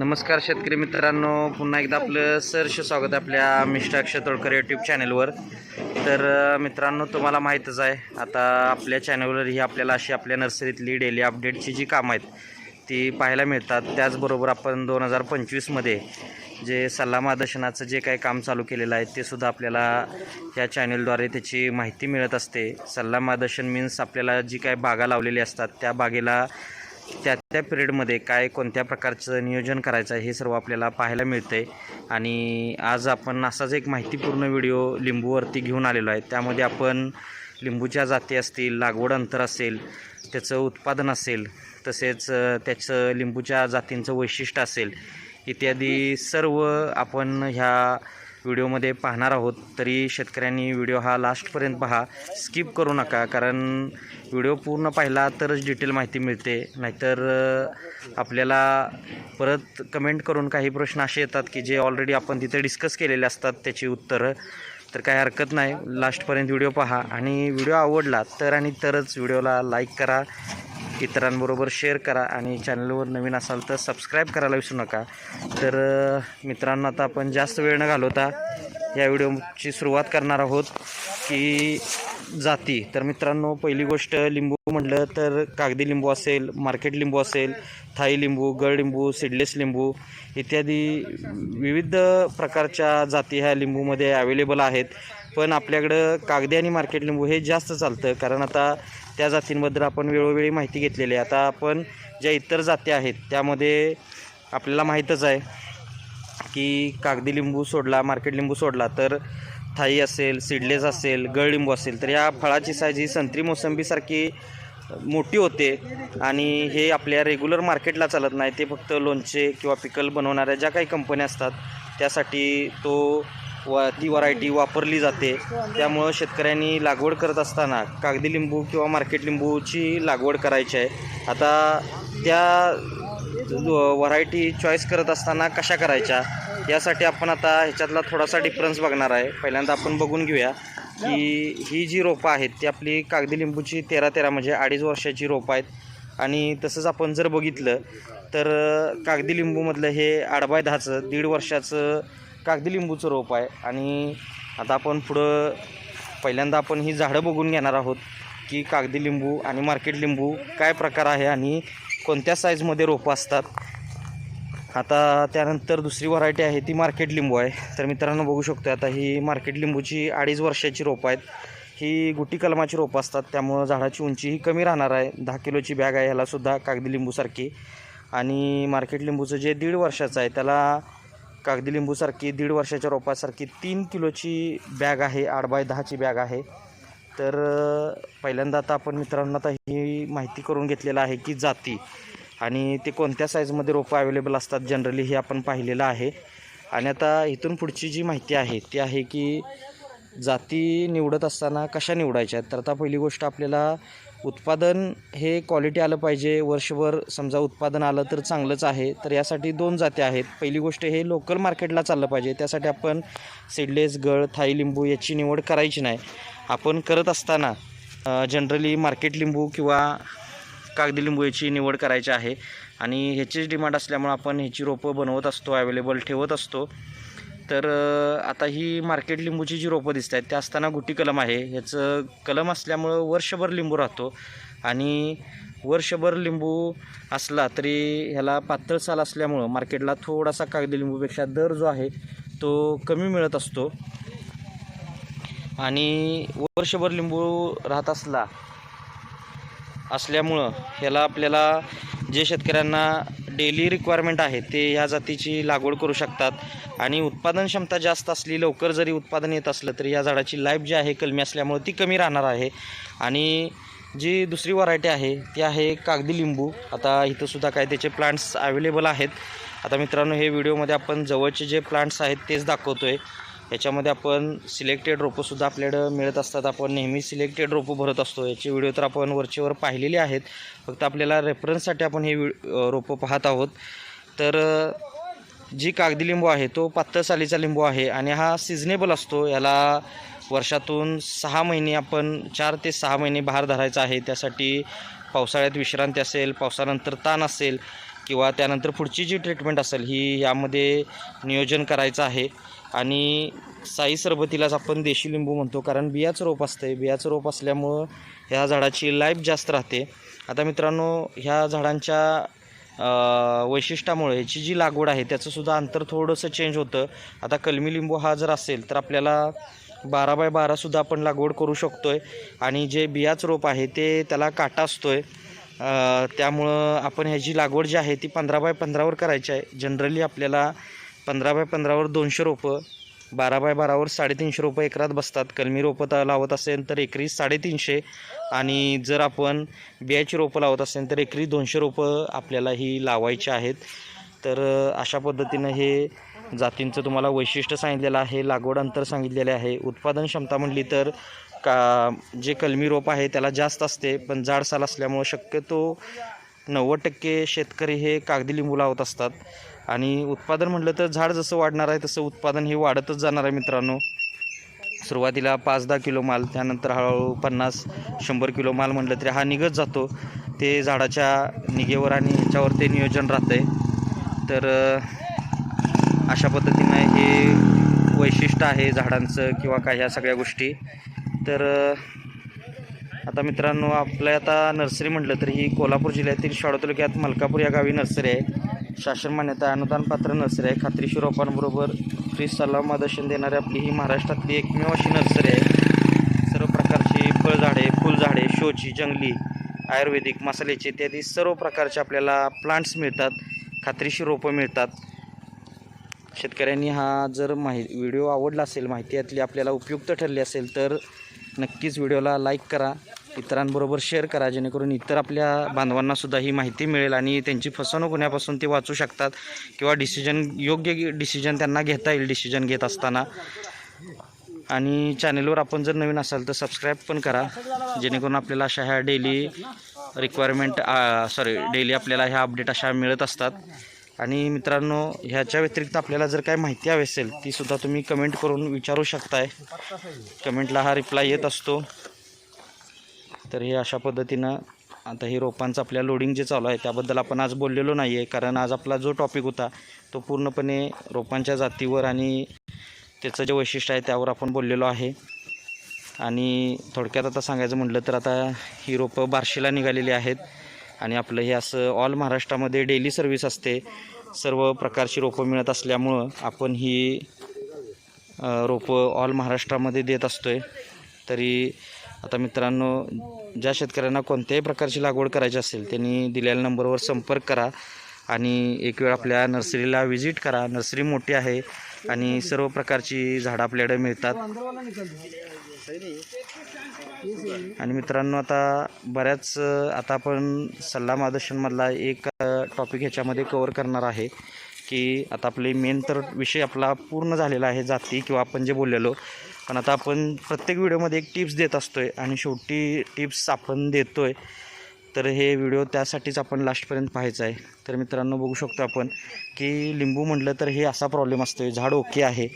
नमस्कार शेतकरी मित्रांनो पुन्हा एकदा आपलं सहर्ष स्वागत आपल्या मिस्टर अक्षय तोडकर यूट्यूब चॅनलवर तर मित्रांनो तुम्हाला माहीतच आहे आता आपल्या चॅनलवर ही आपल्याला अशी आपल्या नर्सरीतली डेली अपडेटची जी कामं आहेत ती पाहायला मिळतात. त्याचबरोबर आपण दोन हजार पंचवीसमध्ये जे सल्ला मार्गदर्शनाचं जे काही काम चालू केलेलं आहे ते सुद्धा आपल्याला या चॅनलद्वारे त्याची माहिती मिळत असते. सल्ला मार्गदर्शन मीन्स आपल्याला जी काही बागा लावलेली असतात त्या बागेला त्या त्या पिरियडमध्ये काय कोणत्या प्रकारचं नियोजन करायचं आहे हे सर्व आपल्याला पाहायला मिळते आणि आज आपण असाच एक माहितीपूर्ण व्हिडिओ लिंबूवरती घेऊन आलेलो आहे. त्यामध्ये आपण लिंबूच्या जाती असतील लागवड अंतर असेल त्याचं उत्पादन असेल तसेच त्याचं लिंबूच्या जातींचं वैशिष्ट्य असेल इत्यादी सर्व आपण ह्या व्हिडिओमध्ये पाहणार आहोत तरी शेतकऱ्यांनी व्हिडिओ हा लास्टपर्यंत पहा. स्किप करू नका कारण व्हिडिओ पूर्ण पाहिला तरच डिटेल माहिती मिळते. नाहीतर आपल्याला परत कमेंट करून काही प्रश्न असे येतात की जे ऑलरेडी आपण तिथे डिस्कस केलेले असतात त्याची उत्तरं. तर काही हरकत नाही लास्टपर्यंत व्हिडिओ पहा. आणि व्हिडिओ आवडला तर आणि तरच व्हिडिओला लाईक करा. इतरांबरोबर शेअर करा आणि चॅनलवर नवीन असाल तर सबस्क्राईब करायला विसरू नका. तर मित्रांनो आता आपण जास्त वेळ न घालवता या व्हिडिओची सुरुवात करणार आहोत की जाती. तर मित्रांनो पहिली गोष्ट लिंबू म्हटलं तर कागदी लिंबू असेल मार्केट लिंबू असेल थाई लिंबू गळ लिंबू सीडलेस लिंबू इत्यादी विविध प्रकारच्या जाती ह्या लिंबूमध्ये अवेलेबल आहेत. पण आपल्याकडं कागदी आणि मार्केट लिंबू हे जास्त चालतं. कारण आता त्या जातींबद्दल आपण वेळोवेळी माहिती घेतलेली आहे. आता आपण ज्या इतर जाती आहेत त्यामध्ये आपल्याला माहीतच आहे की कागदी लिंबू सोडला मार्केट लिंबू सोडला तर थाई असेल सिडलेस असेल गळलिंबू असेल तर या फळाची साईज ही संत्री मोसंबीसारखी मोठी होते आणि हे आपल्या रेग्युलर मार्केटला चालत नाही. ते फक्त लोणचे किंवा पिकल बनवणाऱ्या ज्या काही कंपन्या असतात त्यासाठी तो व ती व्हरायटी वापरली जाते. त्यामुळं शेतकऱ्यांनी लागवड करत असताना कागदी लिंबू किंवा मार्केट लिंबूची लागवड करायची आहे. आता त्या व्हरायटी चॉईस करत असताना कशा करायच्या? यासाठी आपण आता ह्याच्यातला थोडासा डिफरन्स बघणार आहे. पहिल्यांदा आपण बघून घेऊया की ही जी रोपं आहेत ती आपली कागदी लिंबूची तेरा तेरा म्हणजे अडीच वर्षाची रोपं आहेत. आणि तसंच आपण जर बघितलं तर कागदी लिंबूमधलं हे आडबाय दहाचं दीड वर्षाचं कागदी लिंबूचं रोप आहे आणि आता आपण पुढं पहिल्यांदा आपण ही झाडं बघून घेणार आहोत की कागदी लिंबू आणि मार्केट लिंबू काय प्रकार आहे आणि कोणत्या साईजमध्ये रोपं असतात. आता त्यानंतर दुसरी व्हरायटी आहे ती मार्केट लिंबू आहे. तर मित्रांनो बघू शकतो आता ही मार्केट लिंबूची अडीच वर्षाची रोपं आहेत. ही गुटी कलमाची रोपं असतात त्यामुळं झाडाची उंची ही कमी राहणार आहे. दहा किलोची बॅग आहे ह्यालासुद्धा कागदी लिंबूसारखी. आणि मार्केट लिंबूचं जे दीड वर्षाचं आहे त्याला कागदी लिंबूसारखी दीड वर्षाच्या रोपासारखी तीन किलोची बॅग आहे आठ बाय दहाची बॅग आहे. तर पहिल्यांदा आता आपण मित्रांनो आता ही माहिती करून घेतलेलं आहे की जाती आणि ते कोणत्या साईजमध्ये रोपं अवेलेबल असतात जनरली हे आपण पाहिलेलं आहे. आणि आता इथून पुढची जी माहिती आहे ती आहे की जाती निवडत असताना कशा निवडायच्या तर आता पहिली गोष्ट आपल्याला उत्पादन हे क्वालिटी आलं पाहिजे. वर्षभर समजा उत्पादन आलं तर चांगलंच आहे. तर यासाठी दोन जाती आहेत. पहिली गोष्ट हे लोकल मार्केटला चाललं पाहिजे. त्यासाठी आपण सीडलेस गळ थाई लिंबू याची निवड करायची नाही. आपण करत असताना जनरली मार्केट लिंबू किंवा कागदी लिंबू याची निवड करायची आहे. आणि ह्याचीच डिमांड असल्यामुळे आपण ह्याची रोपं बनवत असतो अवेलेबल ठेवत असतो. तर आता ही मार्केट लिंबूची जी रोपं दिसत आहेत त्या असताना गुटी कलम आहे. ह्याचं कलम असल्यामुळं वर्षभर लिंबू राहतो. आणि वर्षभर लिंबू असला तरी ह्याला पातळ साल असल्यामुळं मार्केटला थोडासा कागदी लिंबूपेक्षा दर जो आहे तो कमी मिळत असतो. आणि वर्षभर लिंबू राहत असला असल्यामुळं ह्याला आपल्याला जे शेतकऱ्यांना डेली रिक्वायरमेंट आहे ते ह्या जातीची लागवड करू शकतात. आणि उत्पादन क्षमता जास्त असली लवकर जरी उत्पादन येत असलं तरी या झाडाची लाईफ जी आहे कलमी असल्यामुळं ती कमी राहणार आहे. आणि जी दुसरी व्हरायटी आहे ती आहे कागदी लिंबू. आता इथंसुद्धा काय त्याचे प्लांट्स अवेलेबल आहेत. आता मित्रांनो हे व्हिडिओमध्ये आपण जवळचे जे प्लांट्स आहेत तेच दाखवतो आहे याच्यामध्ये आपण सिलेक्टेड रोपंसुद्धा आपल्याकडं मिळत असतात. आपण नेहमी सिलेक्टेड रोपं भरत असतो. याचे व्हिडिओ तर आपण वरचेवर पाहिलेले आहेत. फक्त आपल्याला रेफरन्ससाठी आपण हे रोपं पाहत आहोत. तर जी कागदी लिंबू आहे तो पातळ सालीचा लिंबू आहे आणि हा सिजनेबल असतो. याला वर्षातून सहा महिने आपण चार ते सहा महिने बहार धरायचा आहे. त्यासाठी पावसाळ्यात विश्रांती असेल पावसानंतर ताण असेल किंवा त्यानंतर पुढची जी ट्रीटमेंट असेल ही यामध्ये नियोजन करायचं आहे. आणि साई सरबतीलाच आपण देशी लिंबू म्हणतो कारण बियाचं रोप असतं बियाचं रोप असल्यामुळं ह्या झाडाची लाईफ जास्त राहते. आता मित्रांनो ह्या झाडांच्या वैशिष्ट्यामुळे ह्याची जी लागवड आहे त्याचंसुद्धा अंतर थोडंसं चेंज होतं. आता कलमी लिंबू हा जर असेल तर आपल्याला बारा बाय बारासुद्धा आपण लागवड करू शकतो आहे आणि जे बियाचं रोप आहे ते त्याला काटा असतो आहे त्यामुळं आपण ह्याची लागवड जी आहे ती पंधरा बाय पंधरावर करायची आहे. जनरली आपल्याला पंधरा बाय पंधरावर दोनशे रोपं बारा बाय बारावर साडेतीनशे रोपं एकरात बसतात. कलमी रोपं तर लावत असेल तर एकरी साडेतीनशे आणि जर आपण बियाची रोपं लावत असेल तर एकरी दोनशे रोपं आपल्याला ही लावायची आहेत. तर अशा पद्धतीनं हे जातींचं तुम्हाला वैशिष्ट्य सांगितलेलं आहे लागवड अंतर सांगितलेले आहे. उत्पादन क्षमता म्हणली तर का जे कलमी रोप आहे त्याला जास्त असते पण जाडसाल असल्यामुळं शक्यतो नव्वद टक्के शेतकरी हे कागदी लिंबू लावत असतात. आणि उत्पादन म्हटलं तर झाड जसं वाढणार आहे तसं उत्पादन हे वाढतच जाणार आहे मित्रांनो. सुरुवातीला पाच दहा किलो माल त्यानंतर हळूहळू पन्नास शंभर किलो माल म्हटलं तरी हा निघत जातो. ते झाडाच्या निगेवर आणि ह्याच्यावर ते नियोजन राहतं आहे तर अशा पद्धतीनं हे वैशिष्ट्य आहे झाडांचं किंवा काय ह्या सगळ्या गोष्टी. तर आता मित्रांनो आपल्या आता नर्सरी म्हटलं तर ही कोल्हापूर जिल्ह्यातील शाळा तालुक्यात मलकापूर या गावी नर्सरी आहे. शासन मान्यता अनुदानपात्र नर्सरी आहे. खात्रीशीर रोपांबरोबर फ्री सल्ला मार्गदर्शन देणारी आपली ही महाराष्ट्रातली एकमेव अशी नर्सरी आहे. सर्व प्रकारची फळझाडे फुलझाडे शोची जंगली आयुर्वेदिक मसाल्याची इत्यादी सर्व प्रकारचे आपल्याला प्लांट्स मिळतात. खात्रीशीर रोपं मिळतात. शेतकऱ्यांनी हा जर माहि व्हिडिओ आवडला असेल माहिती यातली आपल्याला उपयुक्त ठरली असेल तर नक्कीच व्हिडिओला लाईक करा. इतरांबरोबर शेअर करा जेणेकरून इतर आपल्या बांधवांनासुद्धा ही माहिती मिळेल आणि त्यांची फसवणूक होण्यापासून ते वाचू शकतात किंवा डिसिजन योग्य डिसिजन त्यांना घेता येईल डिसिजन घेत असताना. आणि चॅनलवर आपण जर नवीन असाल तर सबस्क्राईब पण करा जेणेकरून आपल्याला अशा ह्या डेली रिक्वायरमेंट सॉरी डेली आपल्याला ह्या अपडेट अशा मिळत असतात. आणि मित्रांनो ह्याच्या व्यतिरिक्त आपल्याला जर काय माहिती हवी असेल तीसुद्धा तुम्ही कमेंट करून विचारू शकताय. कमेंटला हा रिप्लाय येत असतो. तर हे अशा पद्धतीनं आता हे रोपांचं आपल्या लोडिंग जे चालू आहे त्याबद्दल आपण आज बोललेलो नाही आहे कारण आज आपला जो टॉपिक होता तो पूर्णपणे रोपांच्या जातीवर आणि त्याचं जे वैशिष्ट्य आहे त्यावर आपण बोललेलो आहे. आणि थोडक्यात आता सांगायचं म्हटलं तर आता ही रोपं बार्शीला निघालेली आहेत. आणि आपलं हे असं ऑल महाराष्ट्रामध्ये डेली सर्व्हिस असते. सर्व प्रकारची रोपं मिळत असल्यामुळं आपण ही रोपं ऑल महाराष्ट्रामध्ये देत असतो आहे तरी आता मित्रांनो ज्या शेतकऱ्यांना कोणत्याही प्रकारची लागवड करायची असेल त्यांनी दिलेल्या नंबरवर संपर्क करा आणि एक वेळ आपल्या नर्सरीला व्हिजिट करा. नर्सरी मोठी आहे आणि सर्व प्रकारची झाडं आपल्याकडे मिळतात. आणि मित्रांनो आता बऱ्याच आता आपण सल्ला मार्गदर्शनमधला एक टॉपिक ह्याच्यामध्ये कवर करणार आहे की आता आपले मेन तर विषय आपला पूर्ण झालेला आहे जाती किंवा आपण जे बोललेलो पण आता आपण प्रत्येक व्हिडिओमध्ये एक टिप्स देत असतो आहे आणि शेवटी टिप्स आपण देतो आहे तर हे व्हिडिओ त्यासाठीच आपण लास्टपर्यंत पाहायचं आहे. तर मित्रांनो बघू शकतो आपण की लिंबू म्हटलं तर हे असा प्रॉब्लेम असतो आहे झाड ओके आहे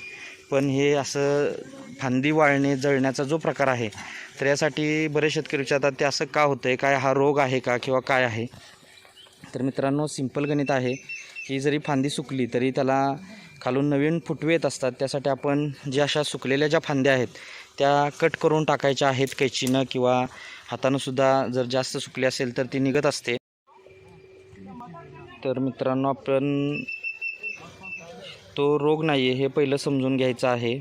पण हे असं फांदी वाळणे जळण्याचा जो प्रकार आहे तर यासाठी बरेच शेतकरी विचारतात ते असं का होतं आहे काय हा रोग आहे का किंवा काय आहे? तर मित्रांनो सिंपल गणित आहे की जरी फांदी सुकली तरी त्याला खालून नवीन फुटवे येत असतात. त्यासाठी आपण ज्या अशा सुकलेल्या ज्या फांद्या आहेत त्या कट करून टाकायच्या आहेत कैचीनं किंवा हातानंसुद्धा जर जास्त सुकली असेल तर ती निघत असते. तर मित्रांनो आपण तो रोग नाही आहे हे पहिलं समजून घ्यायचं आहे.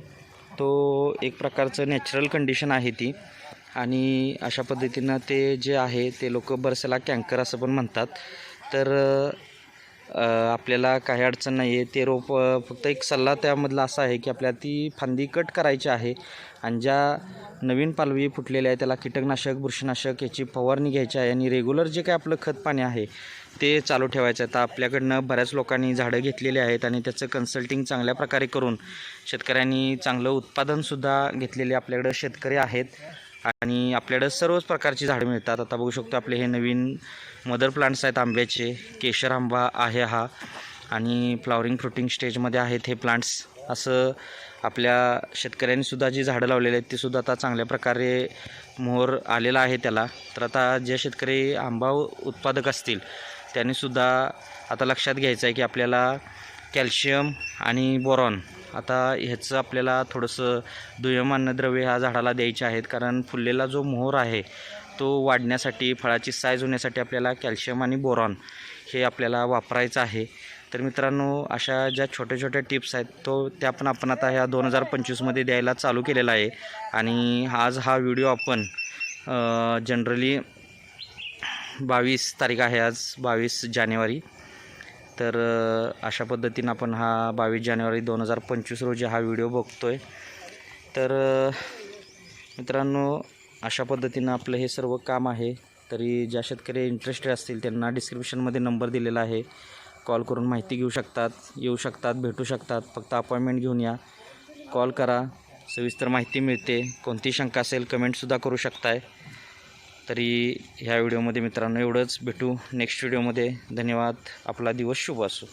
तो एक प्रकारचं नॅचरल कंडिशन आहे ती. आणि अशा पद्धतीनं ते जे आहे ते लोक बरसेला कँकर असं पण म्हणतात. तर आपल्याला काही अडचण नाही आहे ते रोप फक्त एक सल्ला त्यामधला असा आहे की आपल्याला ती फांदी कट करायची आहे आणि ज्या नवीन पालवी फुटलेल्या आहे त्याला कीटकनाशक बुरशीनाशक याची फवारणी घ्यायची आहे आणि रेग्युलर जे काय आपलं खत पाणी आहे ते चालू ठेवायचं आहे. तर आपल्याकडनं बऱ्याच लोकांनी झाडं घेतलेली आहेत आणि त्याचं कन्सल्टिंग चांगल्या प्रकारे करून शेतकऱ्यांनी चांगलं उत्पादनसुद्धा घेतलेले आपल्याकडं शेतकरी आहेत. आणि आपल्याकडं सर्वच प्रकारची झाडं मिळतात. आता बघू शकतो आपले हे नवीन मदर प्लांट्स आहेत आंब्याचे केशर आंबा आहे हा. आणि फ्लॉवरिंग फ्रुटिंग स्टेजमध्ये आहेत हे प्लांट्स असं आपल्या शेतकऱ्यांनीसुद्धा जी झाडं लावलेली आहेत तीसुद्धा आता चांगल्या प्रकारे मोहर आलेला आहे त्याला. तर आता जे शेतकरी आंबा उत्पादक असतील त्यांनीसुद्धा आता लक्षात घ्यायचं आहे की आपल्याला कॅल्शियम आणि बोरॉन आता ह्याचं आपल्याला थोडंसं दुय्यम अन्नद्रव्य ह्या झाडाला द्यायचे आहेत. कारण फुललेला जो मोहर आहे तो वाढण्यासाठी फळाची साईज होण्यासाठी आपल्याला कॅल्शियम आणि बोरॉन हे आपल्याला वापरायचं आहे. तर मित्रांनो अशा ज्या छोट्या छोट्या टिप्स आहेत तो त्या पण आपण आता ह्या दोन हजार पंचवीसमध्ये द्यायला चालू केलेला आहे. आणि आज हा व्हिडिओ आपण जनरली बावीस तारीख आहे आज बावीस जानेवारी. तर अशा पद्धतीनं आपण हा बावीस जानेवारी दोन हजार पंचवीस रोजी हा व्हिडिओ बघतो आहे तर मित्रांनो अशा पद्धतीनं आपलं हे सर्व काम आहे. तरी ज्या शेतकरी इंटरेस्टेड असतील त्यांना डिस्क्रिप्शनमध्ये नंबर दिलेला आहे. कॉल करून माहिती घेऊ शकतात येऊ शकतात भेटू शकतात. फक्त अपॉइंटमेंट घेऊन या. कॉल करा. सविस्तर माहिती मिळते. कोणती शंका असेल कमेंटसुद्धा करू शकताय. तरी ह्या व्हिडिओमध्ये मित्रांनो एवढंच. भेटू नेक्स्ट व्हिडिओमध्ये धन्यवाद. आपला दिवस शुभ असो.